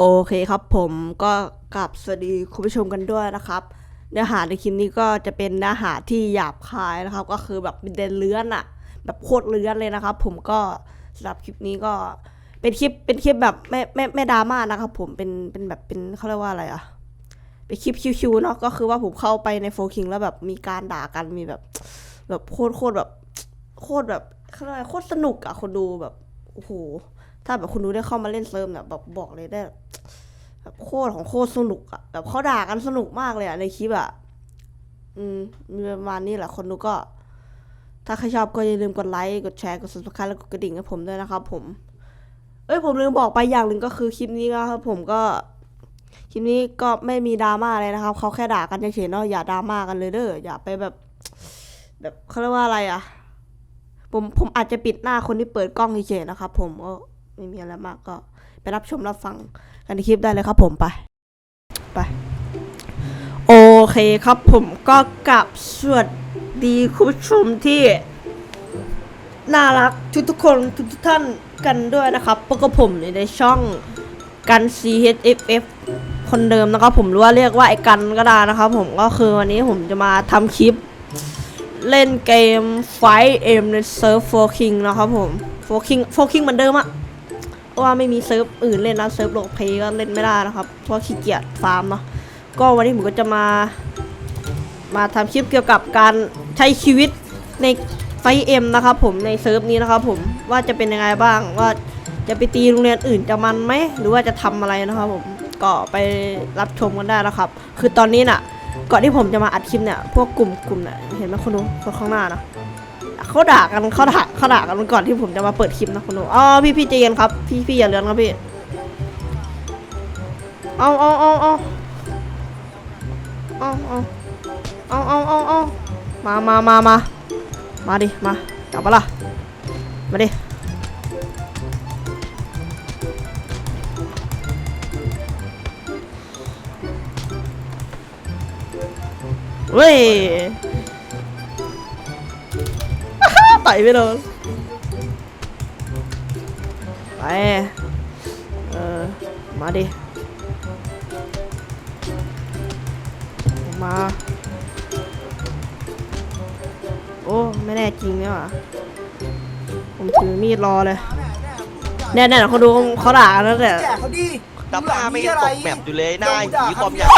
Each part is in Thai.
โอเคครับผมก็กลับสวัสดีคุณผู้ชมกันด้วยนะครับ เนื้อหาในคลิปนี้ก็จะเป็นเนื้อหาที่หยาบคายนะครับ ก็คือแบบเป็นเดนเลื้อนอะแบบโคตรเลื้อนเลยนะครับ ผมก็สำหรับคลิปนี้ก็เป็นคลิปเป็นคลิปแบบไม่ไม่ไม่ดราม่านะครับ ผมเป็นเป็นแบบเป็นเขาเรียกว่าอะไรอะเป็นคลิปคิวๆเนาะก็คือว่าผมเข้าไปในโฟคิงแล้วแบบมีการด่ากันมีแบบ แบบโคตรโคตรแบบโคตรแบบเขาเรียกอะไรโคตรสนุกอะคนดูแบบโอ้โห ถ้าแบบคนดูได้เข้ามาเล่นเซิร์ฟเนี่ยแบบบอกเลยได้แบบโคตรของโคตรสนุกอะแบบเขาด่ากันสนุกมากเลยอะในคลิปอะอืมมีประมาณนี้แหละคนดูก็ ถ้าใครชอบก็อย่าลืมกดไลค์กดแชร์กด subscribe แล้วกดกระดิ่งให้ผมด้วยนะครับ ผม เอ้ยผมลืมบอกไปอย่างหนึ่งก็คือคลิปนี้นะครับผมก็คลิปนี้ก็ไม่มีดราม่าเลยนะครับเขาแค่ด่ากันเฉยๆเนาะอย่าดราม่ากันเลยเด้ออย่าไปแบบ แบบเขาเรียกว่าอะไรอะผมผมอาจจะปิดหน้าคนที่เปิดกล้องเฉยๆนะครับผมก็ ไม่มีอะไรมากก็ไปรับชมรับฟังกันในคลิปได้เลยครับผมไป ไป โอเคครับผมก็กลับสวัสดีคุณผู้ชมที่ น่ารักทุกทุกคนทุกทุกท่านกันด้วยนะครับพวกบผมในช่องกัน CHFF คนเดิมนะครับผมหรือว่าเรียกว่าไอ้กันก็ได้นะครับผมก็คือวันนี้ผมจะมาทำคลิป เล่นเกมไฟเอ็มในเซิร์ฟโฟคิงนะครับผมโฟคิงโฟคิงเหมือนเดิมอะ ว่าไม่มีเซิร์ฟอื่นเล่นนะเซิร์ฟโลกเพย์ก็เล่นไม่ได้นะครับ เพราะขี้เกียจฟาร์มเนาะก็วันนี้ผมก็จะมา มาทำคลิปเกี่ยวกับการใช้ชีวิตในไฟเอ็มนะครับผมในเซิร์ฟนี้นะครับผมว่าจะเป็นยังไงบ้างว่าจะไปตีโรงเรียนอื่นจะมันไหมหรือว่าจะทำอะไรนะครับผมก็ไปรับชมกันได้นะครับ คือตอนนี้น่ะ ก่อนที่ผมจะมาอัดคลิปเนี่ยพวกกลุ่มกลุ่มเนี่ยเห็นไหมคนดูคนข้างหน้านะ เขาด่ากันเขาด่าเขาด่ากันก่อนที่ผมจะมาเปิดคลิปนะคุณดูอ๋อพี่พี่ใจเย็นครับ พี่พี่อย่าเลือนครับพี่เอาเอาเอาเอาเอาเอาเอาเอาเอาเอามามามามามาดิมาจับปะล่ะมาดิเว้ย ต่อยไม่โดนไป เออ มาดิ มา โอ้ ไม่แน่จริงเนี่ยว่ะผมถือมีดรอเลย แน่ๆเขาดูเขาด่าแล้วแต่แจกเขาดี ดับหน้าไม่ยังตกแมปอยู่เลยหน้าหยีความอยาก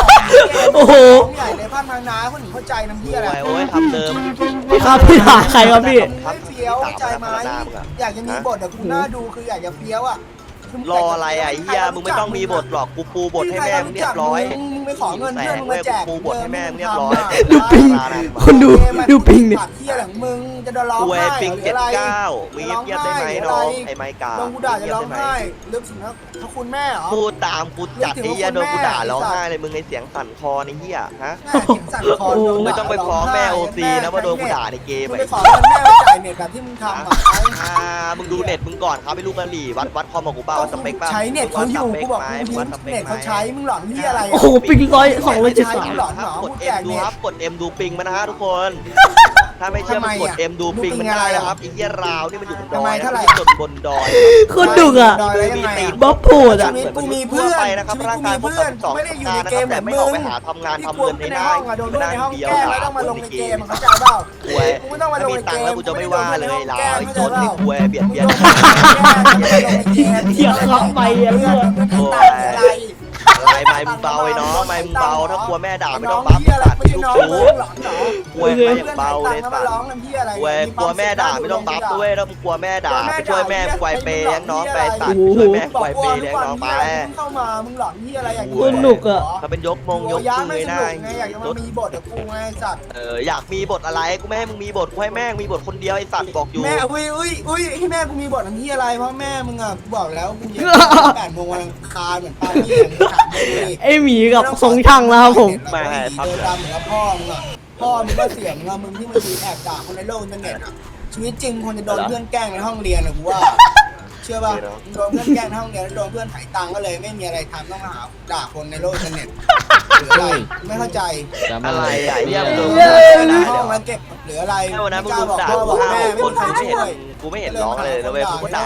โอ้โหใหญ่ในภาคทางน้าคนหนึ่งเข้าใจน้ำเหี้ยโอ้อะไรยโอ้ยทำเดิมครับพี่ด่าใครครับพี่ไม่เฟี้ยวเข้าใจไหมอยากจะมีบทแต่คุณน่าดูคืออยากจะเฟี้ยวอะรออะไรอะไอ้เฮียมึงไม่ต้องมีบทหรอกกูปูบทให้แม่มึงเรียบร้อยมึงไป ขอเงินแสเพื่อนงมึงเว้มายแจกปูบทให้แม่มึงเรียบร้อยดูปิงคนดูดูปิงดิตัดเหี้ยหลังมึงจะโดนร้องกูไห้ไอ้ปิงหรืเจ็อดอะไรเก้ามีเงียบๆได้ไหมน้องไอ้ไม้กาโดนกูด่าจะเงียบร้องได้ไหมไห้เรื่องสิ่งนั้นพระคุณแม่เหรอพูดตามกูจัดไอ้เฮียโดนกูด่าร้องไห้เลยมึงไอ้เสียงสั่นคอในเฮียฮะแม่เสียงสั่นคลอนโดนไม่ด่าต้องไปฟ้องแม่โอซีนะว่าโดนกูด่าในเกมมึงไอ้ไปขอ เงินแม่ไปจ่ายเน็ตแบบที่มึงทำอะอ่ามึงดูเน็ตมึงก่อนครับไปลูกกะหรี่วัดวัดคอมของกูเปล่าวัดสเปคเปล่าใช้เน็ตเขาอยู่วัดสกูเปบอกไหมกูวัทิ้ดงสเปคเน็ตไหมเขาใช้มึงหลอนที่อะไรโอ้โหปิงร้อยสองร้อยเจ็ดสามหลอนเหรอกดแจเอ็มกดูเน็ตครับกดเอ็มดูปิงมันนะฮะทุกคน ถ้าไม่เชื่อมันกดเอ็มดูปิงมันได้นะครับไอ้เหี้ยราวนี่มันอยู่บนดอยนะมันอยู่บนดอยโคนดุอะดอยแล้วยังไงอะบ๊อบพูดชีอะวิตกูมีเพื่อนไปนะครับชีวิตร่างกูกายมีพวกเพื่อนสองไม่ได้อยู่ตาในนะเกครับมเหมืแต่อนไม่มึออกงไปหาทำงานที่ทำกูเงินไม่ไม่ในได้ห้องอะโดนด้วยในห้องเดียวแก้หาไม่ต้องมาลงในเกมเข้าใจเปล่าควยกูไม่ต้องมาลถ้างมีในเกตังค์มแล้วกูจะไม่ว่าเลยลาวไอ้จนไอ้ควยเบียดเบียนเหี้ยครับไปอะเพื่อนโอ้ยอะ ไรอะไรไม่มึงเบาไอ้น้องไม่มึงเบาถ้ากลัวแม่ด่าไม่ต้องบัฟเหี้ยอะไรตัดไม่ลูใช่กน้องชูมึงหลอนเหรอควยไม่อย่างเบาเลยตัสัดตว์ร้องน้ำเหี้ยอะไรควยกลัวแม่ด่าไม่ต้องบัฟด้วยถ้ามึงกลัวแม่ด่าไปช่วยแม่มึงไกวเปย์เลี้ยงน้องไปตัดช่วยแม่ไกวเปย์เลี้ยงน้องไปเข้ามามึงหลอนเหี้ยอะไรอย่างสนุกอะถ้าเป็นยกมงยกย้ามืไม่อสหน้านุกไงอยากจะมามีบทกับกูไงสัตว์เอออยากมีบทอะไรกูไม่ให้มึงมีบทกูให้แม่งมีบทคนเดียวไอ้สัตว์บอกอยู่แม่อุ้ยอุ้ยอุ้ยให้แม่กูมีบทอันที่อะไรเพราะแม่มึงอะกูบอกแล้วกูอยากแปดโมงวันอังคารเหมือนปาร์ตี้มึงถามมึงดิไอหมีกับทรงช่างแล้วครับผมเดินดำเหมือนกับพ่อมึงอะพ่อมึงก็เสียงอะมึงที่มันมีแอบด่าคนในโลกอินเทอร์เน็ตอะชีวิตจริงคนจะโดนเพื่อนแกล้งในห้องเรียนอะกูว่า เชื่อป่ะโดนเพื่อนแกล้งในห้องเรียนแล้วโดนเพื่อนไถ่ตังค์ก็เลยไม่มีอะไรทำต้องมาหาด่าคนในโลกอินเทอร์เน็ตหรืออะไรไม่เข้าใจอะไรอะไอ้เหี้ยมึงโดนเอด่าอไม่ได้ห้เดี๋องยวแล้วเก็บหรืออะไรแค่วันนั้นมึงกล้ารุมบอกด่าพ่อกูบอกห้าแม่หกไม่คนมีใครกูไม่เห็นช่วยมึงกูไม่เห็นร้องเลยนะเว้ยกูก็ด่า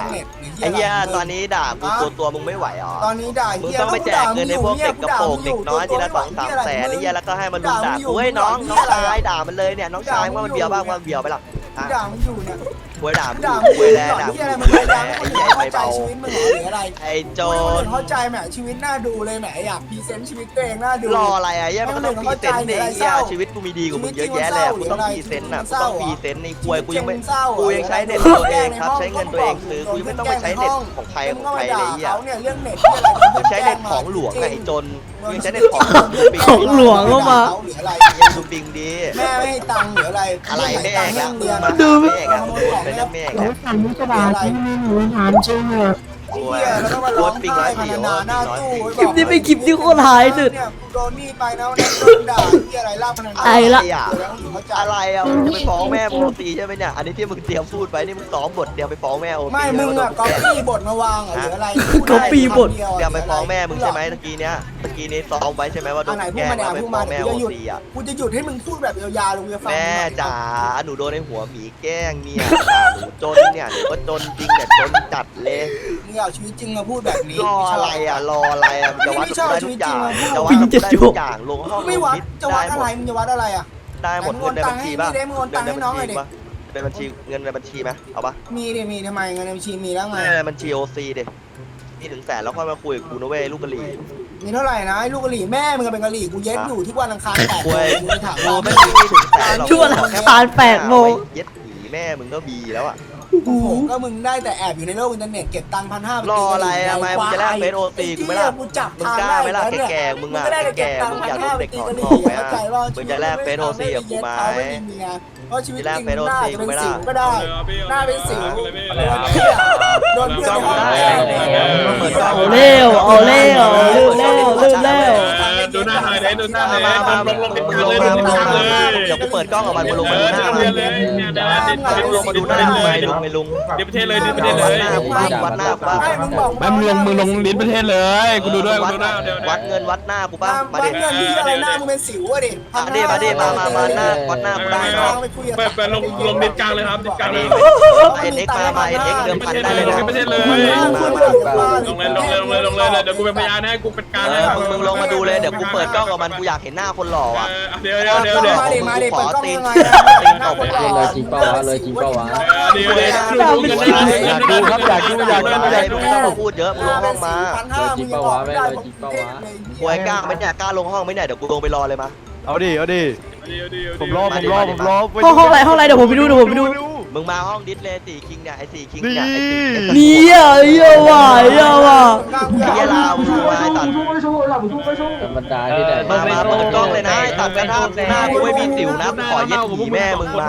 ไอ้เหี้ยตอนนี้ด่ากูตัวตัวมึงไม่ไหวหรอตอนนี้ด่ามึงเหี้ยต้องไปแจกเงินในพวกเด็กกระโปรงเด็กน้อยทีละสองสามแสนไอ้เหี้ยแล้วก็ให้มันลุมด่ากูเฮ้ยน้องน้องชายด่ามันเลยเนี่ยน้องชายว่ามันเบียวบ้างว่ามันเบียวไปหรอกู ด่ามึงอยู่เนี่ยกูด่ามึงด่ากูมึงแล้ด่าด่าที่มึอะไรงมึงไอ้พยายามเหี้ยให้คนไอ้อื่นเหี้ยเข้าใจชีวิตมึงเหรอหรืออะไรไอ้โจคนอื่รนเข้าใจแหมชีวิตน่าดูเลยแหมอยากพรีเซนต์ชีวิตตัวเองน่าดู รออะไรอะเหี้ยมันก็ต้องพรีเซนต์ดิไอ้เหี้ยชีวิตกูมีดีกว่ามึงเยอะแยะเลยกูต้องพรีเซนต์อะกูต้องพรีเซนต์ในควยกูยังไม่กูยังใช้เน็ตตัวเองครับใช้เงินตัวเองซื้อกูยังไม่ต้องไปใช้เน็ตของใครของใครเลยไอ้เหี้ยเขาเนี่ยเรื่องเน็ตที่อะไรกูใช้เน็ตของหลวงไงไอ้จนกูยังใช้เน็ตของของหลวงก็มาหรืออะไรยังดูปิงดี แม่ไม่ให้ตังค์หรืออะไรอะไรแม่แอกแล้วเรียนมาดูแม่แอกแล้วเป็นแม่แอกหนูแล้วถามมุกบาที่ไม่หนูถามจริงเหรอกูเหี้ยแล้วก็มาร้องไห้พนานาหน้าตู้คลิปนี้เป็นคลิปที่โคตรหายสุดเนี่ยกู โดนนี่ไปนะวันนั้นโดนด่าที่อะไรลากพนันไอ้ละอะแล้วเขาใจอะไรอะมึงจะไปฟ้องแม่มึงโอตีใช่ไหมเนี่ย อันนี้ที่มึงเตรียมพูดไปนี่มึงซ้อมบทเดียวไปฟ้องแม่โอตีไม่มึงอะก๊อปปี้บทมาวางเหรอหรืออะไร copy บทเดี๋ยวไปฟ้องแม่มึงใช่ไหมตะกี้เนี้ยตะกี้นี้ซ้อมไว้ใช่ไหมว่าโดอันนไหนพูแกดล้งมาเนี่ยว่าไปพูดฟ้มาองแม่เดี๋ยวโอจะหยุดตีอะ กูจะหยุดให้มึงพูดแบบยาวๆลงจะฟังแม่จ๋าหนูโดนในหัวหมีแกล้งเนี่ยด่าหนูจนเนี่ยหนูก็จนจริงเนี่ยจนจัดเลย มึงเอาชีวิตจริงมาพูดแบบนี้รออะไรอะรออะไรอะจะวัดไม่ชอบได้ชีทุวิกตอจริย่างงอะจะวัดปิงจะได้จุทุกกอย่างลงห้องไม่วัดลงจะได้วัดหอะมไรดมึงจะวัดอะไรอะได้หมดเงินในบัญชีป่ะได้มึงโอนตัเงิงนค์ในให้บัญน้องหน่อยดิชีป่ะเป็นบัญชีเงินในบัญชีไหมเอาปะมีดิมีทำไมเงินในบัญชีมีแล้วไงไม่ในบัญชีโอซีดินี่ถึงแสนแล้วค่อยมาคุยกับกูนะเว้ยลูกกะหรี่มีเท่าไหร่นะไอ้ลูกกะหรี่แม่มึงก็เป็นกะหรี่กูเย็ดอยู่ทุกวันอังคารแปดโมคุงยกูไปถามกูว่าไม่ได้ถึงแสนหรอกช่วงอังคารแปดโมงเย็ดหนีแม่มึงก็บีแล้วอะ โอ้โหก็มึงได้แต่แอบอยู่ในโลกอินเทอร์เน็ตเก็บตังค์พันห้ารออะไรอะทำไมมึงจะแลกเฟซโอซีกูไม่ล่ะกูจับมึงกล้าไหมล่ะแก่ๆมึงอะแก่ๆมึงอยากโดนเด็กถอนทองไหมอะมึงจะแลกเฟซโอซีกับกูไหมเพราะชีวิตจะแลกจริงเฟซโอหน้าซีจะกูเป็นไหมสิล่ะวก็ได้หน้าเป็นสิวอะไรโดนอะเพื่อนโดนเพื่อนในห้องแกล้งเนี่ยเอาเร็วเอาเร็วลืมแล้วลืมแล้วดูหน้าหน่อยเด้ดูหน้าหน่มาอยมาลมางลงมึเป็นงกาลรงเลยมาลมึงงลกางรมาเลยเดี๋ยวกูเปิดกล้องกับมันมึงลงเอมาดูอหน้าเรียน เลยเนี่ยเดี๋ยวดิลุงลงมาดูหน้าทำไมลุงไม่ลุงดิประเทศเลยดิประเทศเลวัดยหน้ากูบ้างวัดหน้ากูบ้างไม่มึงบอกไม่มึงลงมึงลงลิ้นประเทศเลยกูดูด้วยกูดูด้วยเดี๋ยววัดเงินวัดหน้ากูบ้างมาวัดิดเงินที่อะไรหน้ามึงเป็นสิวอะดิมาดิมาดิมามามาหน้าวัดหน้ากูได้เนาะไปคุยกับเปิดเปิดลงลงลิ้นกลางเลยครับลิ้นกลางเลยเอ็นเอ็กมามาเอ็นเอ็กเดิมพันได้เลยนะลงเลยลงเลยลงเลยลงเลยเดี๋ยวกูเป็นพยานให้กูเป็นกลางเอให้อมึงมึงลงมาดูเลยเดี๋ยวกูเปิดกล้องกับมันกูอยากเห็นหน้าคนหล่ออะเดี๋ยวเดี๋ยวเดี๋ยวเดี๋ยวมาดิมาดิเปิดกล้องยังไงเลยจริงเปล่าวะเลยจริงเปล่าวะเดี๋ยวเดี๋ยวอยากดูครับอยากดูอยากดูอยากดูไม่ต้องมาพูดเยอะมึงลงห้องมาควยกล้าไหมเนี่ยกล้าลงห้องไหมเนี่ยเดี๋ยวกูลงไปรอเลยมาเอาดิเอาดิผมรอผมรอผมรอห้องห้องอะไรห้องอะไรเดี๋ยวผมไปดูเดี๋ยวผมไปดู มึงมาห้องดิสเลยสี่คิงเนี่ยไอ้สี่คิงเนี่ยไอ้สี่เนี่ยเยอะว่ะเยอะว่ะไอ้เหี้ยลาวมึงมาไอ้ตัด ธรรมดาที่ไหนมามาเปิดกล้องเลยนะไอ้ตัดกระทาหน้ากูไม่มีสิวนะกูขอเย็ดหีแม่มึงมา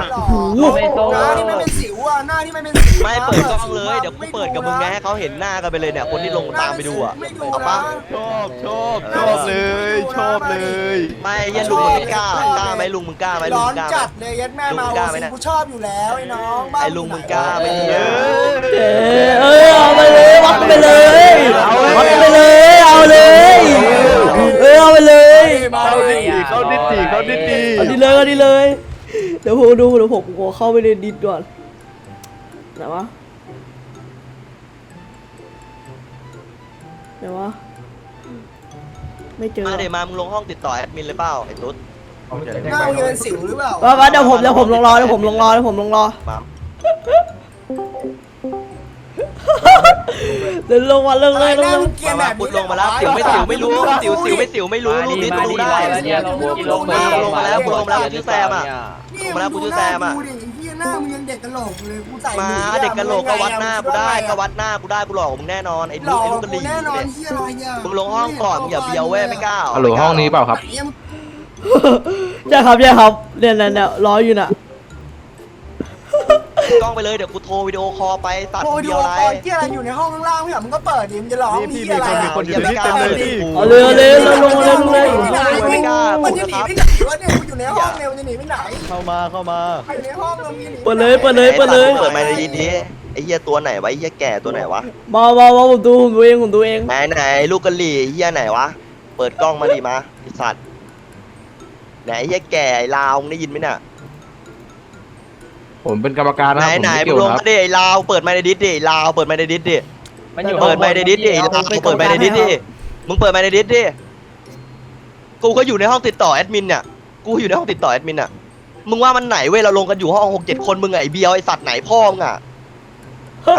หน้าที่ไม่เป็นสิวอะหน้าที่ไม่เป็นสิวไม่เปิดกล้องเลย เดี๋ยวกูเปิดกับมึงไงให้เขาเห็นหน้ากันไปเลยเนี่ยคนที่ลงตามไปดูอะไม่ดูเอานะปะชอบชอบชอบเลย ชอบเลย ไม่ไอ้เหี้ยลุงมึงไม่กล้ากล้าไหมลุงมึงกล้าไหมลุร้งอนกล้าไหม จัดเลยยัดแม่มาโอซีกูชอบอยู่แล้วไอ้น้องบ้าไอ้ลุงมึงกล้าไหมเนี่ยเออเออเอาไปเลยวัดไปเลยวัดไปเลย เอาเลย เออเอาไปเลยเข้าดิเข้าดิดีเข้าดิดีเอาดีเลยเอาดีเลย เดี๋ยวผมดูเดี๋ยวผมขอเข้าไปในดิสก่อนไหนวะไหนวะไม่เจอมาเดี๋ยวมามึงลงห้องติดต่อแอดมินเลยเปล่าไอ้ตุ๊ดหน้ามึงเป็นสิวหรือเปล่า มามาเดี๋ยวผมเดี๋ยวผมลงรอเดี๋ยวผมลงรอเดี๋ยวผมลงรอ มา เดี๋ยวลงมาเรื่องอะไรเลยลงหน้าเลยมึงเกลียมาดแบบมาพุดลงมาแล้วสิวไม่สิวไม่รู้สิวสิวไม่สิวไม่รู้รูปนี้กูรู้ได้เนี่ยลงลงมาลงมาแล้วกูลงมาแล้วกูชื่อแซมอะนี่มาแล้วกูชื่อแซมอะดูดิไอ้เหี้ยหน้ามึงยังเด็กกะโหลกเลยกูใส่มาเด็กกะโหลกก็วัดหน้ากูได้ก็วัดหน้ากูได้กูหลอกมึงแน่นอนไอ้หลลูกอกไอ้ลูกกะหกูรี่แน่นอนเนี่ยเหี้ยอะไรอะมึงลงห้องก่อนมึงอย่าเบียวเว้ยไม่กล้าฮัลโหลห้องนี้เปล่าครับไอ้เหี้ยใช่ครับใช่ครับเนี่ยเนี่ยเนี่ยรออยู่น่ะ กล้องไปเลยเดี๋ยวกูโทรวิดีโอคอลไปตัดโอ้ยดูเดียวไรคอเหี้ยอะไรอยู่ในห้องข้างล่างไม่เหรอมึงก็เปิดดิมึงจะร้องนี่พี่เหี้ยอะไรมีคนมีคนอะอยู่ในนี้เต็มเลยพี่เอาเลยเอาเลยลงลงเลยลงเลยไม่กล้ามันพูจะดหนีนะครับไปไหนวะเนี่ยกูอยู่ในห้องเนี่ยมันจะหนีไปไหนเข้ามาเข้ามา ไปในห้องเรามีหนีเปิดเลยเปิดเลยเปิดเลยเปิดไมค์ในยินดีไอ้เหี้ยตัวไหนวะไอ้เหี้ยแก่ตัวไหนวะมามามาผมดูผมดูเองผมดูเองไหนไหนลูกกะหรี่เหี้ยไหนวะเปิดกล้องมาดิมาไอ้สัตว์ไหนไอ้เหี้ยแก่ไอ้ลาวมึงได้ยินไหมเนี่ย ผมเป็นกรรมการนะไหนครับผมไหนไม่มึเกี่งยวลงนะคมารับดิไอ้ลาวเปิดไมค์ในดิสดิลาวเปิดไมค์ในดิสดิมันอยู่เปิดไมค์ในดิสดิลาวเปิดไมค์ในดิสดิมึงเปิดไมค์ในดิสดิกูก็อยู่ในห้องติดต่อแอดมินเนี่ยกูอยู่ในห้องติดต่อแอดมินอะมึงว่ามันไหนเว้ยเราลงกันอยู่ห้องหกเจ็ดคนมึงอะไอ้เบียวไอ้สัตว์ไหนพ่อมึงอะ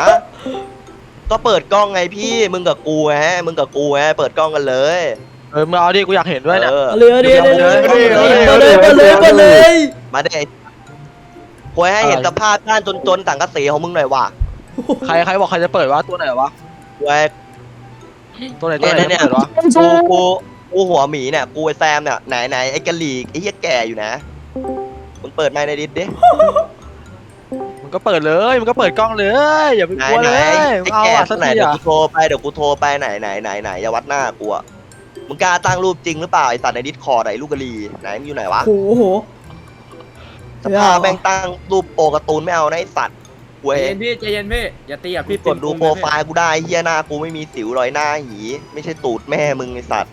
ฮะก็เปิดกล้องไงพี่มึงกับกูแฮะมึงกับกูแฮะเปิดกล้องกันเลยเออมึงเอาดิกูอยากเห็นด้วยเนี่ย เออ เอาเลยเอาเลยเอาเลยเอาเลยเอาเลยเอาเลยเอาเลยมาได้ ควยให้เห็นสภาพด้านจนๆต่างกระสีของมึงหน่อยว่ะใครใครบอกใครจะเปิดวะตัวไหนวะควยตัวไหนตัวไหนเนี่ยจะเปิดวะกูกูกูหัวหมีเนี่ยกูไอ้แซมเนี่ยไหนไหนไอ้กะหลีไอ้เหี้ยแก่อยู่นะมึงเปิดไมค์ในดิสดิมึงก็เปิดเลยมึงก็เปิดกล้องเลยอย่าไปไหนกลัวไหนเลยไอ้มึงเอาแก่อะสักไหนทีเดี๋ยวอะกูโทรไปเดี๋ยวกูโทรไปไหนไหนไหนไหนอย่าวัดหน้ากูอะมึงกล้าตั้งรูปจริงหรือเปล่าไอ้สัตว์ในดิสคอร์ดไอ้ลูกกะหลีไหนมึงอยู่ไหนวะโอ้โห สภาพแม่งตั้งรูปโปการ์ตูนไม่เอานะไอ้สัตว์เว้ยใจเย็นพี่ใจเย็นพี่อย่าตีอะพี่กดดูโปรไฟล์กูได้เฮียหน้ากูไม่มีสิวรอยหน้าหี ไม่ใช่ตูดแม่มึงไอสัตว์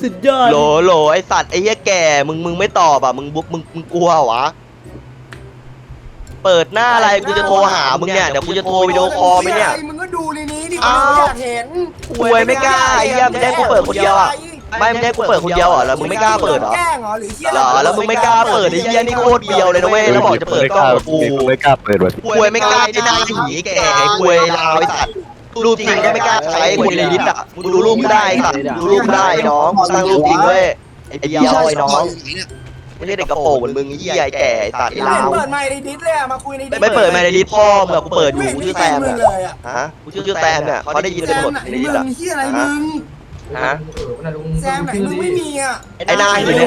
สุดยอด โหลโหลไอสัตว์ไอเฮียแก่มึงมึงไม่ตอบอะมึงบุ๊มึงมึงกลัวเหรอวะเปิดหน้าอะไรกูจะโทรหามึงเนี่ยเดี๋ยวกูจะโทรวิดีโอคอลไปเนี่ย มึงก็ดูในนี้ดิอ้าว อยากเห็นกูไม่กล้าไอ้เหี้ยมึงได้กูเปิดคนเดียวอะ ไม่ไม่ได้กูเปิดคนเดียวเหรอแล้วมึงไม่กล้าเปิดเหรอแกล้งเหรอหรือเหี้ยเหรอแล้วมึงไม่กล้าเปิดไอ้เฮียนี่โคตรเบียวเลยนะเว้ยแล้วบอกจะเปิดกล้องกับกูไม่กล้าเปิดวะกูไม่กล้าไอ้หน้าหีแก่ไอ้กูลาวไอ้สัตว์รูปจริงก็ไม่กล้าใช้คนในลิสต์อะมึงดูรูปกูได้ค่ะดูรูปกูได้น้องกูตั้งรูปจริงเว้ยไอ้เบียวไอ้น้องไม่ใช่เด็กกระโปรงเหมือนมึงไอ้เหี้ยไอ้แก่ไอ้สัตว์ไอ้ไม่ลาวเปิดไมค์ในดิสเลยอะมาคุยในดิสไม่เปิดไมค์ในลิสต์พ่อมึงอะกูเปิดอยู่ไม่กูเห็นชื่อแซมมึเนี่ยงเลยอะฮะกูชื่อแซมเนี่ยเขาได้ยินแซกันหมมดไหนในมึลิสต์อะงเหี้ยอะไรมึง ฮะแซมไหนมึงไม่มีอะไอ้นายอยู่ใน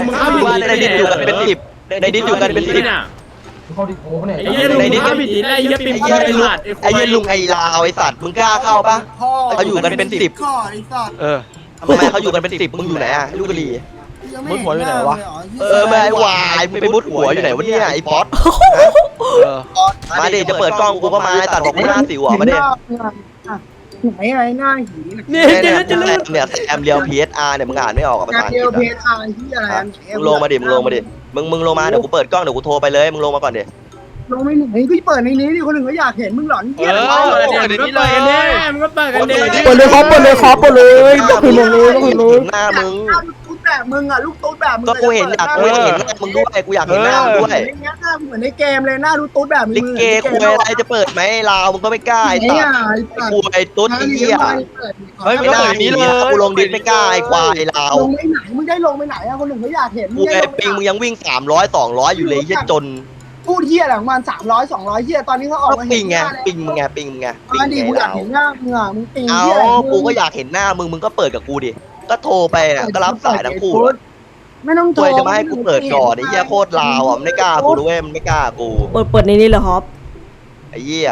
ในดิสอยู่กันเป็นสิบในดิสอยู่กันเป็นสิบเนี่ยไอ้เหี้ยลุงข้าผิดทีแล้วไอ้เหี้ยปิ่มไอ้เหี้ยไอ้ลุงหลาดไอ้เหี้ยลุงไอ้ลาวไอ้สัตว์มึงกล้าเข้าปะพ่อเขาอยู่กันเป็นสิบก่อนไอ้สัตว์เออทำไมเขาอยู่กันเป็นสิบมึงอยู่ไหนอะลูกกะหรี่ยังมุดหัวอยู่ไหนวะ เออไม่ไอ้วายมึงไปมุดหัวอยู่ไหนวะเนี่ยไอ้ป๊อตเออมาดิจะเปิดกล้องกูก็มาไอ้สัตว์บอกกูหน้าสิวอะมาดิ ไหนไอ้หน้าหีน่ะนี่เนี่ยเจะเนี่ยเลื่อนเนี่ยแซมเรียว PSR เนี่ยมึงอ่านไม่ออกกับภาษาอังกเดีฤยวษเพอะจอะไรที่อะไรอันมึงลงมาดิมึงลงมาดิมึงมึงลงมาเดี๋ยวกูเปิดกล้องเดี๋ยวกูโทรไปเลยมึงลงมาก่อนดิลงไม่หนีก็เปิดในนี้ดิคนอื่นก็อยากเห็นมึงหลอนเอเหี้ยออะไรเปิดในนี้เลยมึงก็เปิดกันเด็เปิดเลยครับเปิดเลยครับเปิดเลยก็คือลงเลยก็คือลงหน้ามึงหน้าลูกตุ๊ด แบบมึงอะลูกตุ๊ดแบบมึงก็กูเห็นอยากกูเห็นหน้ามึงด้วยกูอยากเห็นหน้ามึงด้วยอย่างเงี้ยหน้าเหมือนในเกมเลยหน้าลูกตุ๊ดแบบมึงลิเกคุยอะไรจะเปิดไหมลาวมึงก็ไม่กล้าไอ้ไอ้สัสัตตว์ว์ไอ้กูไอ้ตุ๊ดไอ้เหี้ยเฮ้ยมึงก็เปิดในนี้เลยกูลงดิสไม่กล้าไอ้ควายลาวลงไปไหนมึงได้ลงไปไหนอะคนอื่นเขาอยากเห็นกูไอ้ปิงมึงยังวิ่ง300 200อยู่เลยเหี้ยจนพูดเหี้ยอะไรของมันสามร้อยสองร้อยเหี้ยตอนนี้เขาออกก็มาปิงไงปิงมึงไงปิงมึงไงปิงอันนี้ไงกูอยากลาวเห็นหน้ามึงอะมึงปิงเอาเหี้ยอะไรกูก็อยากเห็นหน้ามึงมึงก็เปิดกับกูดิ ก็โทรไปอะก็รับสายทั้งคู่อะไม่ต้องโทตัรวจะมาให้กูเปิดก่อนไอ้เหี้ยโคตรลาวอะมันไม่กล้ากูด้วยมันไม่กล้ากูเปิดเปิดในนี้เหรอครับไอ้เหี้ย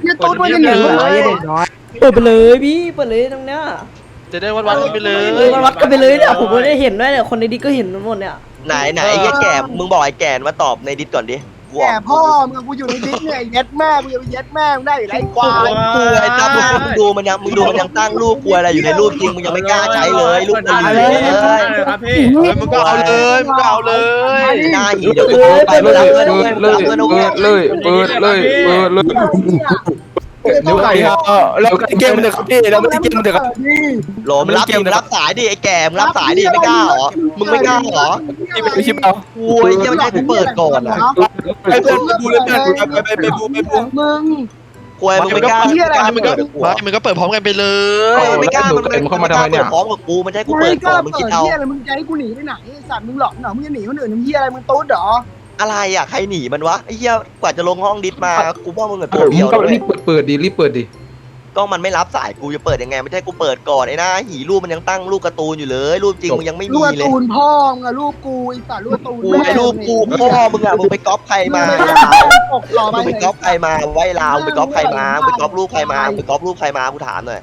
เหี้ยตุ๊ดมันจะหนีเลยเปิดไปเลยพี่เปิดเลยตรงเนี้ยจะได้วัดวัดกันไปเลยเออมันวัดกันไปเลยเนี่ยผมก็ได้เห็นด้วยเนี่ยคนในดิสก็เห็นหมดเนี่ย ไหนไหนไอ้เหี้ยแก่มึงบอกไอ้แก่มาตอบในดิสก่อนดิ กูแก่ออกพ่อมึงอะกูอยู่ในดิสเนี่ยไอ้เย็ดแม่กูจะไปเย็ดแม่มึงได้อยู่ไรควายกูไอ้ตั้มมึงดูมันยังมึงดูมันยังตั้งรูปกูอะไรอยู่ในรูปจริงมึงยังไม่กล้าใช้เลยรูปมันอะเลไรยครับพี่เฮ้ยมึงก็เอาเลยมึงก็เอาเลยหน้าหีเดี๋ยวกูโทรไปมึงรับเงินด้วยมึงรับเงินด้วยเลยเปิดเลยเปิดเลยเดี๋ยวไก่ครับเราเกมมันเถอะครับพี่เราไม่ได้เกมมันเถอะครับ โหลมึงรับดิมึงรับสายดิไอ้แก่มึงรับสายดิไม่กล้าเหรอ มึงไม่กล้าเหรอพี่ไปชิปเอาโอ้ยยังไม่ให้กูเปิดก่อนอะไปเพื่อนไปบูเลยเพื่อนไปไปไปบูไปบูมึงกลัวมึงไม่กล้าเหี้ยอะไร มึงก็ไม่มึงก็เปิดพร้อมกันไปเลเอยอไม่กล้ามันมันเข้ามาทำไมเนี่ยพร้อมกับกูมันจะให้กูเปิดก่อนมึงคิดเอาเหี้ยอะไรมึงจะให้กูหนีไปไหนไอ้สัตว์มึงหลอนเหรอมึงจะหนีคนอื่นมึงเหี้ยอะไรมึงตุ๊ดเหรอ อะไรอะใครหนีมันวะไอ้เหี้ยกว่าจะลงห้องดิสมากูว่ามึงกับเอตัวอเดีมึยวงก็เลยรีบเปิดเปิดดิรีบเปิดดิกล้องมันไม่รับสายกูจะเปิดยังไง ไม่ใช่กูเปิดก่อนไอ้หน้าหีรูปมันยังตั้งรูปการ์ตูนอยู่เลยรูปจริงมึงยังไม่ลูมีกเลยตูนพ่อมึงอะลูกกูไอ้สัตว์ลูกตูนกูไอ้รูปกูพ่อมึงอะมึงไปก๊อปใครมาปกหล่อมึงไปก๊อปใครมาไว้ลาวมึงไปก๊อปใครมามึงไปก๊อปรูปใครมามึงไปก๊อปรูปใครมากูถามหน่อย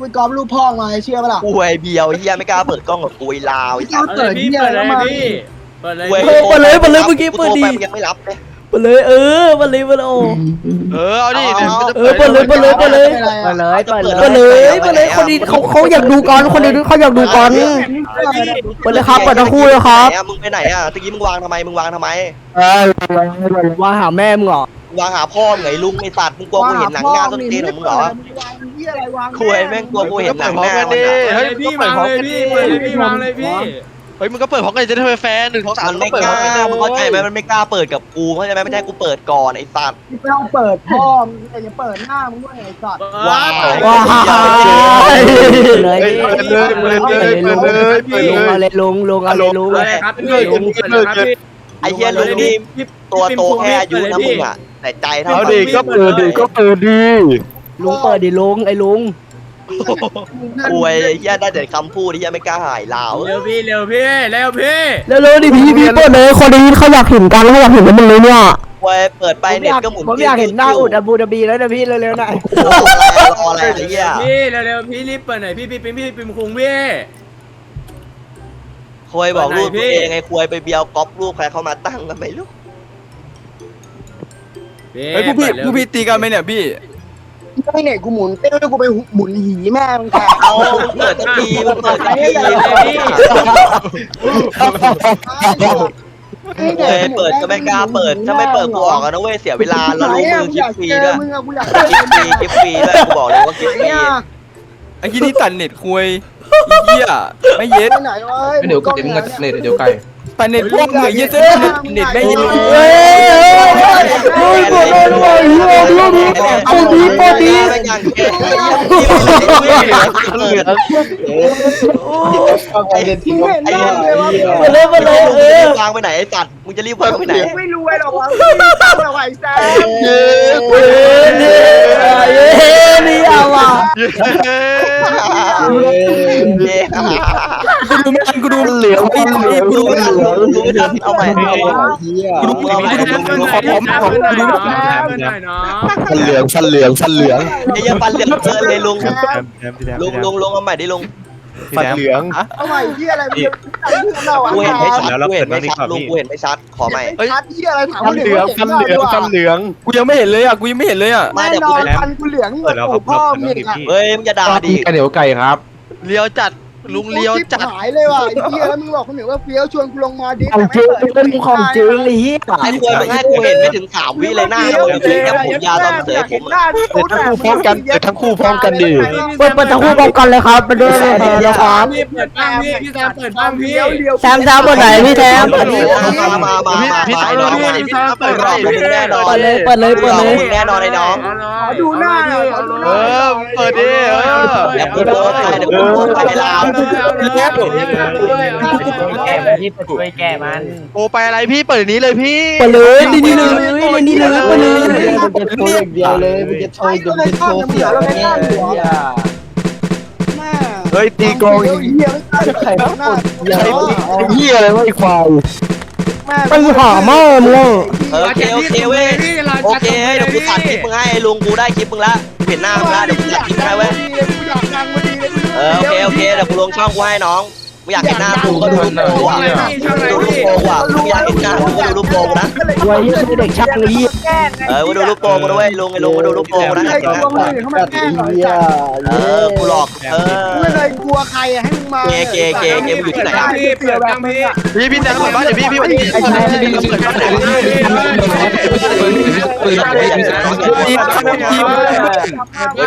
มึงก๊อปรูปพ่อมาเชื่อปะล่ะกูไอ้เบียวไอ้เหี้ยไม่กล้าเปิดกล้องกับกูไอ้ลาวไอ้สัสเอาเลยพี่เปิดเลยพี่ เปิดเลยเว้ยเปิดเลยเปิดเลยเมื่อกี้เปิดดีโทรไปมึงยังไม่รับเลย เปิดเลยเออเปิดเลยเปิดเลยโอ้เออเอาดิเดี๋ยวมันจะเออเปิดเลยเปิดเลยเปิดเลยเปิดเลยเปิดเลยเปิดเลยเปิดเลยคนนี้เขาเขาอยากดูก่อนคนนี้เขาอยากดูก่อนเปิดเลยครับเปิดทั้งคู่เลยครับไหนอะมึงไปไหนอะตะกี้มึงวางทำไมมึงวางทำไมเออว่าหาแม่มึงเหรอมึงวางหาพ่อมึงไงลุงไอ้สัตว์มึงกลัวกูเห็นหนังงานต้นตีนของมึงเหรอคุยแม่งกลัวกูเห็นหนังหน้ามันอะเฮ้ยพี่เปิวาดงพร้อมเลยกันดิพี่เปิดเลยพี่วางเลยพี่ เฮ้ยมึงก็เปิดพร้อมกันจะได้เป็นแฟนหนึ่งสองสามมันต้อไม่งเปิดกพร้อล้ามกันมึงเข้าใจไหมมันไม่กล้าเปิดกับกูเข้าใจไหมไม่ใช่กูเปิดก่อนไอ้สัตว์ไม่ต้องเปิดพ่อมึงแต่อย่าเปิดหน้ามึงด้วยไอ้สัตว์ว้าวว้าวเลยเปิดเลยเปิดเลยเปิดเลยเปิดลุงเลเอายเลยลุงลุงเอาเลยลุงเลยครับพี่ลุงเปิดเลยครับพี่ไอ้เหี้ยลุงนี่ตัวโตแค่อายุนะมึงอะแต่ใจเท่าเอากันดิก็เปิดดิก็เปิดดิลุงเปิดดิลุงไอ้ลุง คุยไอ้เหี้ยได้แต่คำพูดไอ้เหี้ยไม่กล้าหายลาวเร็วพี่เร็วพี่เร็วพี่เร็วๆดิพี่พี่เปิดเลยคนนี้เขาอยากเห็นกันเขาอยากเห็นกันมันเลยเนี่ยคุยเปิดไปเน็ตก็หมุนผมอยากเห็นหน้าอุดอาบูดาบีแล้วนะพี่เร็วๆหน่อยรออะไรรออะไรไอ้เหี้ยพี่เร็วๆพี่รีบเปิดหน่อยพี่พี่ปิมพี่ปิมคุงพี่คุยบอกรูปเปิดไหนพี่ตัวเองไงคุยไปเบียวก๊อปรูปใครเข้ามาตั้งกันไม่รู้เฮ้ยผู้พี่ผู้พี่ตีกันไหมเนี่ยพี่ ไม่เนี่ยกูหมุนเต้วกูไปหมุนหีแม่มึงแทนเอาเปิดสักทีมึงเปิดกทีเว้ยเปิดก็ไม่กล้าเปิด ถ้าไม่เปิดกูออกอะนะเว้ยเสียเวลาแล้วลูกมือคลิปฟรีด้วยคลิปฟรีคลิปฟรีด้วยกูบอกเลยว่าคลิปฟรีไอ้ที่นี่ตัดเน็ตคุยเหี้ยไม่เย็ดไปไหนวะเดี๋ยวเดี๋ยวมึงจะเน็ตเดี๋ยวไก่ ตัดเน็ตพวกมึงไอ้เหี้ยเซ่เน็ตไม่เย็ดเฮ้ยเฮ้ยเปิดเลยด้วยเฮ้ยเฮ้ยเปิดดีเปิดดีไม่อย่างเก่งเหลือมึงเห็นหน้าเลยวะเปิดเลยเปิดเลยเออวางไปไหนไอ้สัตว์มึงจะรีบวางไปไหนไม่รวยหรอกวะไม่ตั้งหรอกไอ้แซ่เย้เย้เย้นี่เอาว่ะเย้ กูดูไม่ทันกูดูเหลืองกูดูไม่ทันกูดูไม่ทันดูไม่ทันเอาใหม่กูดูไม่ทันกูดูไม่ทันขอพร้อมขอกูดูไม่ทันหน่อยเนาะฟันเหลืองฟันเหลืองฟันเหลืองไอ้ยังฟันเหลืองเกินเลยลุงลุงลุงลุงเอาใหม่ดิลุง ฟันเหลือง เอาใหม่ที่อะไรมึงจะพูดเราอะกูเห็นไม่ชัดกูเห็นไม่ชัดลุงกูเห็นไม่ชัดขอใหม่เฮ้ยที่อะไรถามฟันเหลืองฟันเหลืองฟันเหลืองกูยังไม่เห็นเลยอะกูยังไม่เห็นเลยอะไม่แน่เดี๋ยวนกูอนฟันกูเหลืองเหมือนปู่พ่อมึงอะเฮ้ยมึงจะด่าดิไก่เดี๋ยวไก่ครับเลี้ยวจัด ลุงเลี้ยวจัดหายเลยว่ะไอ้เหี้ยแล้วมึงบอกคนหนึ่งว่าเฟี้ยวชวนกูลงมาดิของจริงเป็นของจริงไอ้เหี้ยไอ้ควรมึงให้กูเห็นไม่ถึงสามวิเลยหน้ามึงจริงแค่ผมยาวตอนเสยผมหน้าเดี๋ยวทั้งคู่พร้อมกันเดี๋ยวทั้งคู่พร้อมกันดิเปิดเปิดทั้งคู่พร้อมกันเลยครับไปด้วยเลยครับพี่เปิดบ้างพี่พี่แซมเปิดบ้างพี่แซมแซมเปิดไหนพี่แซมมามามามาพี่สายน้องมาพี่เปิดรอบมึงแน่นอนเปิดเลยเปิดเลยเปิดเลยมึงแน่นอนไอ้น้องขอดูหน้าหน่อยขอดูหเอน้าอเปิดดิเออเดี๋ยวกูโพสต์ให้เดี๋ยวกูโพสต์ให้ลาวแก้มันที่ช่วยแก้มันโอไปอะไรพี่เปิดนี้เลยพี่เปิดเลยนี่นี่เลยนี่เลยเปิดเลยมันจะโชว์อย่างเดียวเลยมันจะโชว์จะโชว์เสียวแน่เลยอะแม่เฮ้ยตีกองเหี้ยไม่ใช่ไข่หน้าเหี้ยอะไรวะไอ้ควายแม่ไปหาแม่มึงโอเคโอเคเว้ยโอเคเดี๋ยวกูตัดคลิปมึงให้ลุงกูได้คลิปมึงละเห็นหน้ามึงละเดี๋ยวกูตัดคลิปให้เว้ย เออโอเคโอเคเดี๋ยวกูลงช่องกูให้น้อง กูอยากเห็นหน้ากูก็ดูรูปโปอะดูรูปโปอะกูอยากเห็นหน้ากูก็ดูรูปโปกูนะวัยยี่เด็กช่างไอ้เหี้ยเออกูดูรูปโปกูด้วยลุงไอ้ลุงกูดูรูปโปกูนะใครกลัวมึงเขามาแกล้งหน่อยจ้ะเออกูหลอกเออกูไม่เคยกลัวใครให้มึงมาพี่เปิดบ้างพี่เปิดบ้างพี่พี่พี่แซมเปิดบ้านเดี๋ยวพี่พี่วันนี้ไอ้ชายที่เปิดบ้านไหนเออ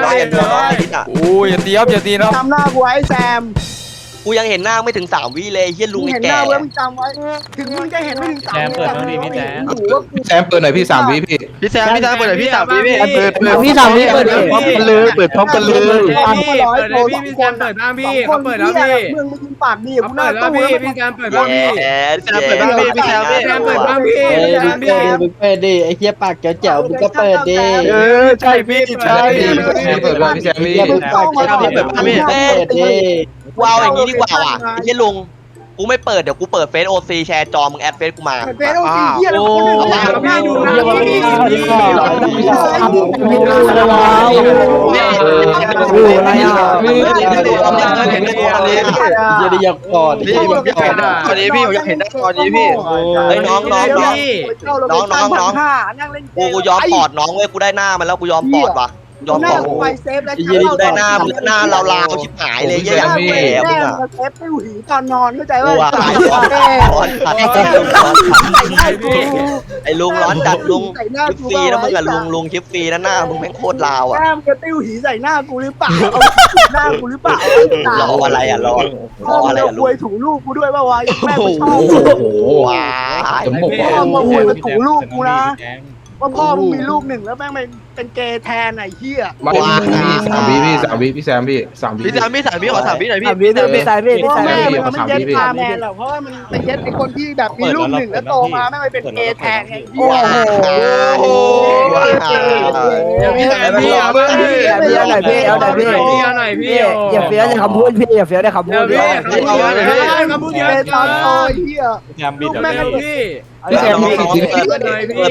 น้องอย่าตัวน้องไอ้ดิอะโอ้ยอย่าตีครับอย่าตีนะจำหน้ากูไว้แซม กูยังเห็นหน้าไม่ถึงสามวิเลยเฮียลุงมึงไอ้เห็นหแก่น้าไว้มึงจำไว้ ถึงมึงจะเห็นไม่ถึงสามวิแต่มึงเห็นอยู่ว่ากูแซมเปิดหน่อยพี่สามวิพี่พี่แซมพี่แซมเปิดหน่อยพี่สามพี่พี่เปิดเปิดพี่สามพี่เปิดเลยพร้อมกันเลยเปิดพร้อมกันเลยเปิดเลยพี่พี่แซมเปิดบ้างพี่เขาเปิดแล้วพี่เมืองมึงกินปากดีเขากูหน้าเปิดแล้วตู้พี่พี่แซมเปิดบ้างพี่ แย่พี่แซมเปิดบ้างพี่พี่แซมพี่ พี่แซมเปิดบ้างพี่เอ้ยพี่แซมพี่มึงเปิดดิไอ้เหี้ยปากแจ๋วๆมึงก็เปิดดิเออใช่พี่ใช่แซมเปิดบ้างพี่แซมพี่อย่าเพิ่งปากแจ๋วๆมึงก็เปิดดิ กูเอาอย่างนี้ดีกว่าว่ะไอ้เฮียลุง กูไม่เปิดเดี๋ยวกูเปิดเฟซโอซีแชร์จอมึงแอดเฟซกูมา เฟซโอซีเฮียแล้วคนอื่นพี่ดูนะพี่พี่กูอะไรอะอย่าได้อยากกอดพี่ผมอยากเห็นหน้าตอนนี้พี่ผมอยากเห็นหน้าตอนนี้พี่เฮ้ยน้องน้องน้องพี่น้องน้องน้องกูกูยอมปอดน้องเว้ยกูได้หน้ามันแล้วกูยอมปอดว่ะ ยอมปอดไปเซฟแล้วไอ้เหี้ยนี่กูได้หน้ามึงแล้วหน้าเราลาวชิบหายเลยเหี้ยอย่างแหมมึงอะเซฟไม่หูตอนนอนเข้าใจกูว่าอะร้อนร้อนจัดไอ้ลุงร้อนจัดลุงคลิปฟรีนะมึงอะลุงลุงคลิปฟรีนะหน้ามึงแม่งโคตรลาวอะแก้มกระติ้วหีใส่หน้ากูหรือเปล่าเอาหน้ากูหรือเปล่ารออะไรอะรอรออะไรอะคลุวยงถูลูกกูด้วยว่าวะแม่กูชอบโอ้โหว้ายพ่อมาอวยมาถูลูกกูนะ ว่าพ่อมึงมีลูกหนึ่งแล้วแม่งเป็นเกย์แทนไอ้เหี้ยมาพี่สามวิพี่สามวิพี่แซมพี่สามวิพี่สามพี่สามพี่ขอสามพี่หน่อยพี่สามพี่สายพี่พี่พ่อสายแม่พี่มันไม่เย็ดพาแมนหรอกเพราะว่ามันเป็นเย็ดไอ้คนที่แบบมีลูกหนึ่งแล้วโตมาแม่งไปเป็นเกย์แทนไงเหี้ยโอ้โหเดี๋ย พี่แซมพี่เอาบ้างพี่พี่เอาหน่อยพี่เอาหน่อยพี่พี่เอาหน่อยพี่อย่าเฟี้ยวในคำพูดพี่อย่าเฟี้ยวในคำพูเดี๋ยดวพี่เอาบ้างพี่คำพูดเยเกอะย์ตอนโตไอ้เหี้ยลูกแม่งก็พี่พี่แซมพี่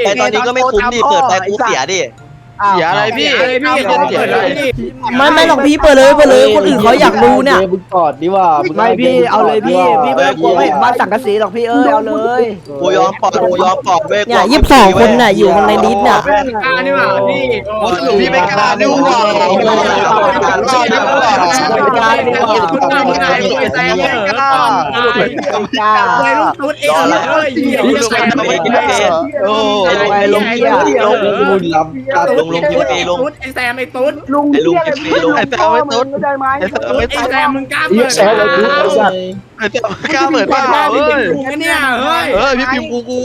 เปิดไปตอนนี้ก็ไม่คุ้มดิเปิดไปกูเสียดิ เสียอะไรพี่อะไรพี่เขาเปิดแล้วพี่ไม่ไม่หรอกพี่เปิดเลยเปิดเลยคนอื่นเขาอยากรู้เนี่ยมึงกอดดีว่าไม่พี่เอาเลยพี่พี่ไม่ต้องกลัวไม่เห็นบ้านสังกะสีหรอกพี่เอ้ยเอาเลยกูยอมปอดกูยอมปอดเว้ยเนี่ยยี่สิบสองคนน่ะอยู่ในลิสต์น่ะกล้านี่หว่าพี่โอ้สรุปพี่ไม่กล้าดูหรอคุณนำไงไปแซมเนี่ยเหรอไปลูกตุ๊ดเองเลยลูกแม่ไม่ได้กินเกย์โอ้ไอ้ลงเที่ยวลงบุญล้ำกัดลงลงคลิปฟรีลงตุ๊ดไอแซมไอตุ๊ดลุงเหี้ยอะไรไม่รู้พ่อมึงเข้าใจไหมไอแซมมึงกล้าเยเปิอะดแชร์เลยพี่ไอ้สัตว์กล้าเปิดบ้าบ้าเฮ้ยพี่เป็นเนี่ยเฮ้ยเออพี่พิมพ์กูกู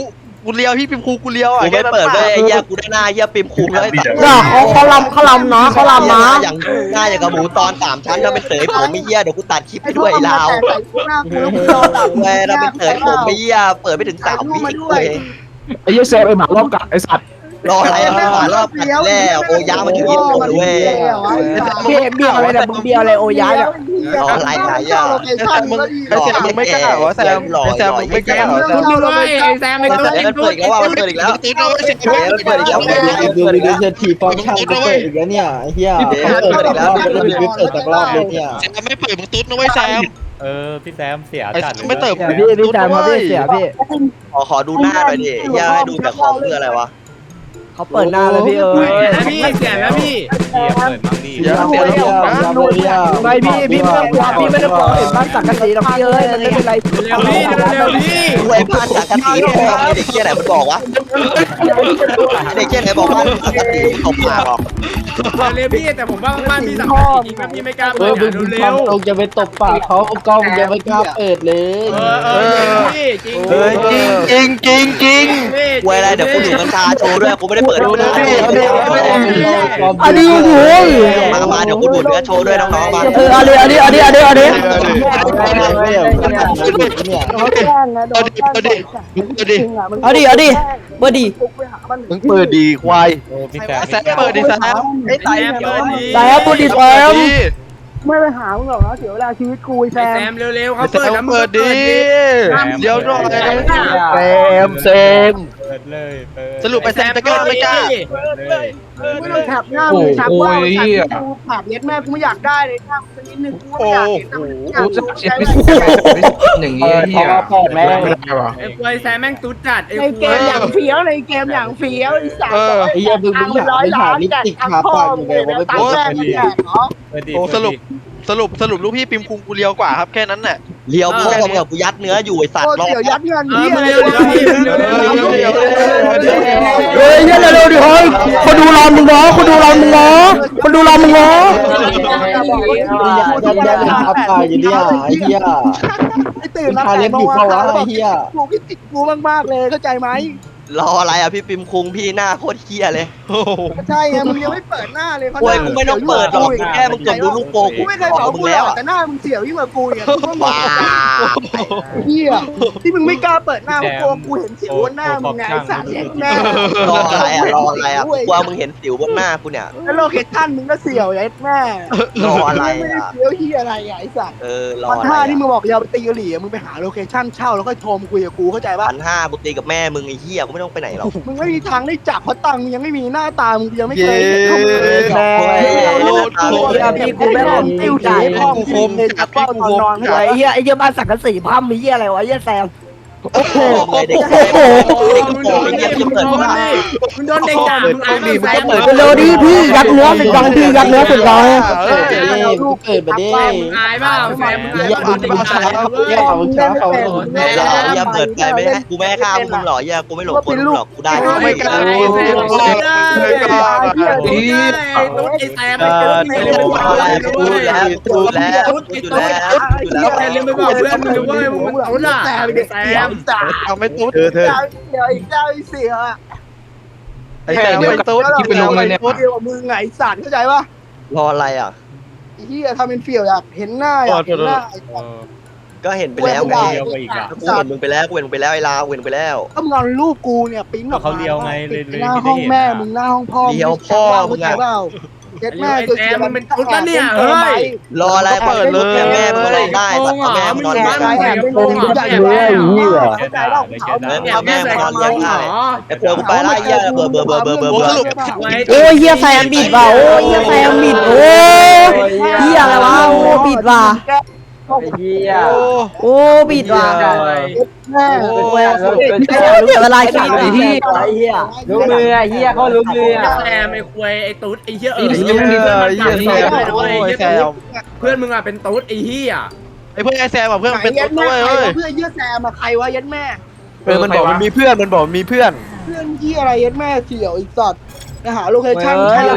กูเลี้ยวพี่พิมพ์กูกูเลี้ยวอะกูไม่เปิดด้วยไอ้เหี้ยกูได้หน้าเหี้ยปิมคุมแล้วไอ้สัตว์เดี๋ยวเขาเขาลำเขาลำนะเขาลำนะอย่างหน้าอย่างกับหมูตอนสามชั้นถ้าเป็นเสยผมไม่เหี้ยเดี๋ยวกูตัดคลิปไอ้ให้พด้ววกยไอ้ลาวใส่หน้ากูแล้วกูโดนหลังแม่ถ้าเป็นเสยผมไม่เหี้ยเปิดไม่ถึงสามวิเลยไอ้เหี้ยแซมไอ้หมารอบกัดไอ้สัตว์ รออะไรอะหารอบกัดแล้วโอยามันอยู่ญี่ปุ่นเว้ยพี่เบี้ยวอะไรนะมึงเบี้ยวอะไรโอ้ย้ายอะรออะไรไหนอะมึงไอ้แซมมึงไม่กล้าเหรอแซมไอ้แซมมึงไม่กล้าเหรอแซมดูเลยไอแซมไอตุ๊ดเอ้ยมันเปิดอีกแล้วว่ามันเปิดอีกแล้วตื่นเอาไอ้แซมเอ้ยมันเปิดอีกแล้วดูดูดูเศรษฐีฟองช่างกูเปิดอีกแล้วเนี่ยไอ้เหี้ยเปิดอีกแล้วเปิดอีกเปิดจากรอบเลยเนี่ยแซมไม่เปิดมึงตุ๊ดนะเว้ยแซมเออพี่แซมเสียไอ้จัดแซมไม่เติบพี่พี่จานพอพี่เสียพี่ขอขอดูหน้าหน่อยดิอย่าให้ดูแต่ของเพื่ออะไรวะ เขาเปิดหน้าเลยพี่เอ้ยพี่เสียแล้วพี่เสียเปิดมั่งดิเสียเสียแล้วผมนะไม่พี่พี่ไม่ต้องกลัวพี่ไม่ต้องกลัวเห็นบ้านสังกะสีหรอกพี่เอ้ยมันไม่เป็นไรเร็วพี่เร็วพี่รวยบ้านสังกะสีเนี่ยไอ้เด็กเชี่ยไหนมันบอกวะไอ้เด็กเชี่ยไหนบอกบ้านสังกะสีตบปากหรอกเร็วพี่แต่ผมว่าบ้านพี่สังจริงนะพี่ไม่กล้าเอเปิอดมึงดูมึงเร็วทำตรงจะไปตบปากเขากล้องยังไม่กล้าเปิดเลยเออเออพี่จริงเฮ้ยจริงจริงจริงจริงรวยอะไรเดี๋ยวกูถือกัญชาโชว์ด้วยกูไม่ได้เปิดดูนะอันนี้โอ้โหมามาเดี๋ยวกูดูดเนื้อโชว์ด้วยน้องๆมาเออเอาดิเอาดิเอาดิเอาดิเอาดิเนี่ยเขาแกล้งนะโดนแกล้งเอาดิเอาดิเอาดิเอาดิเบอร์ดีมึงเปิดดีควายแซมเปิดดิแซมไอ้แซมเปิดดีแซมเบอร์ดีแซมไม่ไปหามึงหรอกนะเสียเวลาชีวิตกูแซแซมเร็วๆเขาเปิดมแล้วเปิดดีเดี๋ยวหน่อยแซมแซม ปิดเลยเปิดสรุปไปแซมจะกล้าไม่กล้า เปิดเลยเปิดไม่เลต้องยแถบหน้ามึงชักว่ากูผับเย็ดแม่กูไม่อยากได้เลยหน้ามึงนิดนึงกูไม่อยากเห็นกูจะเช็ดไม่อย่างงี้เหี้ยไม่ได้ว่ะไอ้ควายแซมแม่งตุ๊ดจัดไอ้ในเกมอย่างเฟี้ยวในเกมอย่างเฟี้ยวไอ้สัตว์ไอ้เหี้ยมึงมึงหาไม่หาลิปติกทาปากอยู่เลยว่าไม่ ตัเปิงดแม่มึงแจกเหรอเปิดดิโอ้เปิดสรุปดิ สรุปสรุปลูกพี่ปิมคุงกูเลียวกว่าครับแค่นั้นแหละเลี้ยวพ่อมึงกับกูยัดเนื้ออยู่ไอสัตโอ้ว์รอเดี๋ยวยัดเงินเออพี่มาอะไรเร็วเร็วพี่เร็วเร็วเร็วเฮ้ยเร็วๆดิเฮ้ยคนดูเรามึงเนาะคนดูเรามึงเนาะคนดูเรามึงเนาะยันยันทาปากอยู่เนี่ยไอ้เหี้ยไอ้ตื่นมาทาเล็บอยู่เปล่าวะไอ้เหี้ยกูคิดติดกูมากๆเลยเข้าใจไหม รออะไรอะพี่ปิมคุงพี่หน้าโคตรเคี้ยเลยใช่ไงมึงยังไม่เปิดหน้าเลยโอ้ยกูไม่ต้องเปิดหรอกแค่มึงกดดูลูกโป่งกูกูไม่เคยบเผาอกมึกูงแล้แล้ววอะอะแต่หน้ามึงเสียวยิ่งกว่ากูอีกอะกูว้าเหี้ยที่มึงไม่กล้าเปิดหน้ามึงกลัวกูเห็นเสียวบนหน้ามึงไงไอ้สัตว์แม่รออะไรอะรออะไรอะกูว่ามึงเห็นสิวบนหน้ากูเนี่ยแล้วโลเคชั่นมึงก็เสียวไอ้แม่รออะไรไม่ได้อะเสียวเหี้ยอะไรอะไอ้สัตว์เออรอพันอะไรห้าที่มึอะงบอกจะเอาไปตีกะหรี่อะมึงไปหาโลเคชั่นเช่าแล้วก็โทรมาคุยกับกูเข้าใจป่ะพันห้ากูตีกับแม่มึงไอ้เหี้ยกูไม่ต้องไปไหนหรอกมึงไม่มีทางได้จับเพราะตังค์มึงยังไม่มีหน้าตามึงยังไม่เคยเย้เห็นแม่ลูกกูเนี่ยพี่กูไม่ได้ติ้วจ่ายพ่อกูคมจับเป้าตอนนอนไอ้เหี้ยไอ้เหี้ยบ้านสังกะสีพัมไอ้เหี้ยอะไรวะไอ้เหี้ยแซม โอ้โหเด็กโอ้โหเด็กกระโปรงไอ้เหี้ยที่เปิดมามึงโดนเด็กด่ามึงอายมึงแซมเร็วดิพี่ยัดเนื้อสุดยองพี่ยัดเนื้อสุดยองเปิดไปดิลูกเปิดไปดิมึงอายเปล่าแซมมึงอายอย่าเปล่าดึเด็งกมาด่าช้าเว้ยอย่ามึงช้าเขาหล่อเหี้ยเปิดไปไม่ให้กูไม่ให้ข้ามึงหล่อเหี้ยกูไม่หลงกลมึงหรอกกูได้ไม่กล้าไอ้แซมไม่กล้าอ้ตุ๊ดไอ้แซมไอ้ตุ๊ดไอ้เรื่องไม่บอกกูเพื่อนแล้วกูแล้วกูไอ้แล้วตุ๊ดกูแล้วไอ้เรื่องไม่บอกเพื่อนมึงรู้ว่ามึงมันตุ๊ดอะแซมเอาไม่ตุ๊ดเธอเธอเดี๋ยวอีกเจ้าอีเสียไอ้แม่ไม่ตุ๊ดคิดไปลงเลยเนี่ยเดียวกับมึงไงสัตว์เข้าใจป่ะรออะไรอะไอ้เหี้ยทำเป็นเฟียวอยากเห็นหน้าอยากเห็นหน้าไอ้สัตว์ก็เห็นไปแล้วไงกูเห็นมึงไปแล้วกูเห็นมึงไปแล้วไอ้ลากูเห็นมึงไปแล้วก็มึงเอารูปกูเนี่ยปิ้งออกมาเขาเลียวไงเลยเลยหน้าห้องแม่มึงหน้าห้องพ่อเลียวพ่อมึงอะ เปล่าเจ็ดแม่ไอ้แซมมันเป็นตุ๊ดแล้วเนี่ยเฮ้ยรออะไรเปิดเลยแม่มึงก็ลองได้ตัดแม่มึงนอนบ้าได้นมึงเป็นโกงเหรอแอบแม่เหรอเข้าใจแล้วเขาแม่แอบแม่แม่มึงใส่นกอระนโปรเลี้ยงงเหรอได้ไอ้เปลือกกูไปไล่เหี้ยเบื่อเบื่อเบื่อเบื่อเบื่อเบื่อโอ้ยเฮียแซมบิดว่ะโอ้ยเฮียแซมบิดโอ้ยเฮียอะไรวะโอ้บิดว่ะ ไอ้เหี้ยโอ้บิดว่ะแม่เสียเวลาคิดไอ้เหี้ยไอ้เหี้ยลูกมือไอ้เหี้ยเขาลูกมือแซมไอ้ควยไอ้ตุ๊ดไอ้เหี้ยเออไอ้เหี้ยไอ้เหี้ยแซมโอ้ยแซมเพื่อนมึงอะเป็นตุ๊ดไอ้เหี้ยไอ้เพื่อนไอ้แซมอะเพื่อนไหนเป็นยัตุ๊ดดแม่ด้วยใครเอ้ยวะเพื่อนยืดแซมมาใครวะยัดแม่เออมันบอกมันมีเพื่อนมันบอกมันมีเพื่อน เพื่อนที่อะไรยัดแม่เสี่ยวอีกสัตว์ ไปหาโลเคชั่นใครแล้ว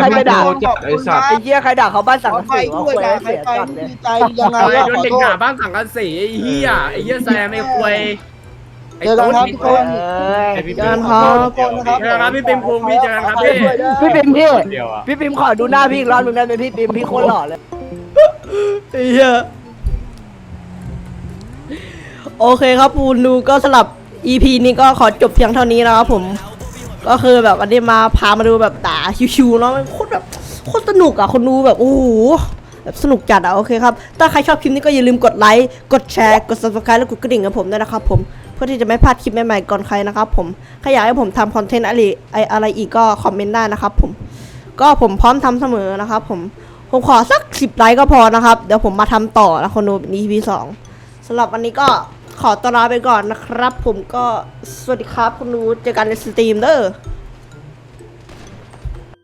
ใครไปด่าไอ้สัตว์ไอ้เหี้ยใครด่าเขาบ้านขสังอกะไฟสีวะด้วยควยด่าใครเสียไปจัดเลยดีใจยังไงไอ้วะโดนขอเด็กโทด่าษบ้านสังกะสีไอ้เหี้ยไอ้เหี้ยแซมไอ้ควยไอ้เจอกันตุ๊ดครับไอ้ทุกคนเจอกันครับทุกคนนะครับเจอกันครับพี่ปิมภูมิพี่เจอกันครับพี่พี่ปิมพี่เดียวอะพี่ปิมขอดูหน้าพี่อีกรอบหนึงได้ไหมพี่ปิมพี่โคตรหล่อเลยไอ้เหี้ยโอเคครับปูนูก็สลับ EP นี้ก็ขอจบเพียงเท่านี้นะครับผม ก็คือแบบวันนี้มาพามาดูแบบด่าชิวๆเนาะมันโคตรแบบโคตรสนุกอะคนดูแบบโอ้โหแบบสนุกจัดอะโอเคครับ ถ้าใครชอบคลิปนี้ก็อย่าลืมกดไลค์ กดแชร์ กด subscribe และกดกระดิ่งกับผมด้วยนะครับผม เพื่อที่จะไม่พลาดคลิปใหม่ๆก่อนใครนะครับผมใครอยากให้ผมทำคอนเทนต์อะไรไออะไรอีกก็คอมเมนต์ได้นะครับผม ก็ผมพร้อมทำเสมอนะครับผม ผมขอสักสิบไลค์ก็พอนะครับ เดี๋ยวผมมาทำต่อนะคนดูเป็น EP สองสำหรับวันนี้ก็ ขอตัวลาไปก่อนนะครับ ผมก็สวัสดีครับคุณนูเจอกันในสตรีมเด้อ